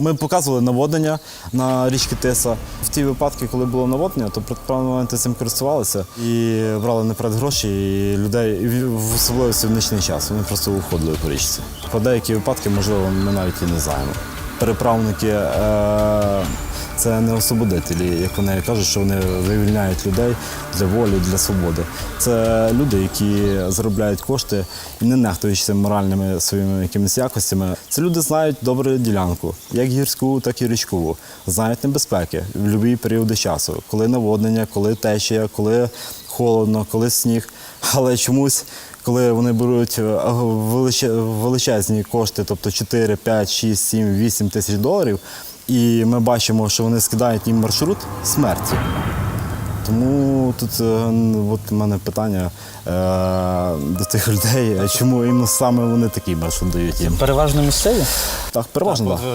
Ми показували наводнення на річки Тиса. В ті випадки, коли було наводнення, то предпринимати цим користувалися і брали наперед гроші і людей в особливості в нічний час. Вони просто уходили по річці. Про деякі випадки, можливо, ми навіть і не знаємо. Переправники е- це не освободителі, як вони кажуть, що вони вивільняють людей для волі, для свободи. Це люди, які заробляють кошти, не нехтуючи моральними своїми якимись якостями. Це люди знають добре ділянку, як гірську, так і річкову. Знають небезпеки в будь-які періоди часу, коли наводнення, коли течія, коли холодно, коли сніг. Але чомусь. Коли вони беруть е, величезні кошти, тобто 4, 5, 6, 7, 8 тисяч доларів, і ми бачимо, що вони скидають їм маршрут смерті. Тому тут е, от у мене питання е, до тих людей, а чому іменно саме вони такий маршрут дають їм? Переважно місцеві? Так, переважно так.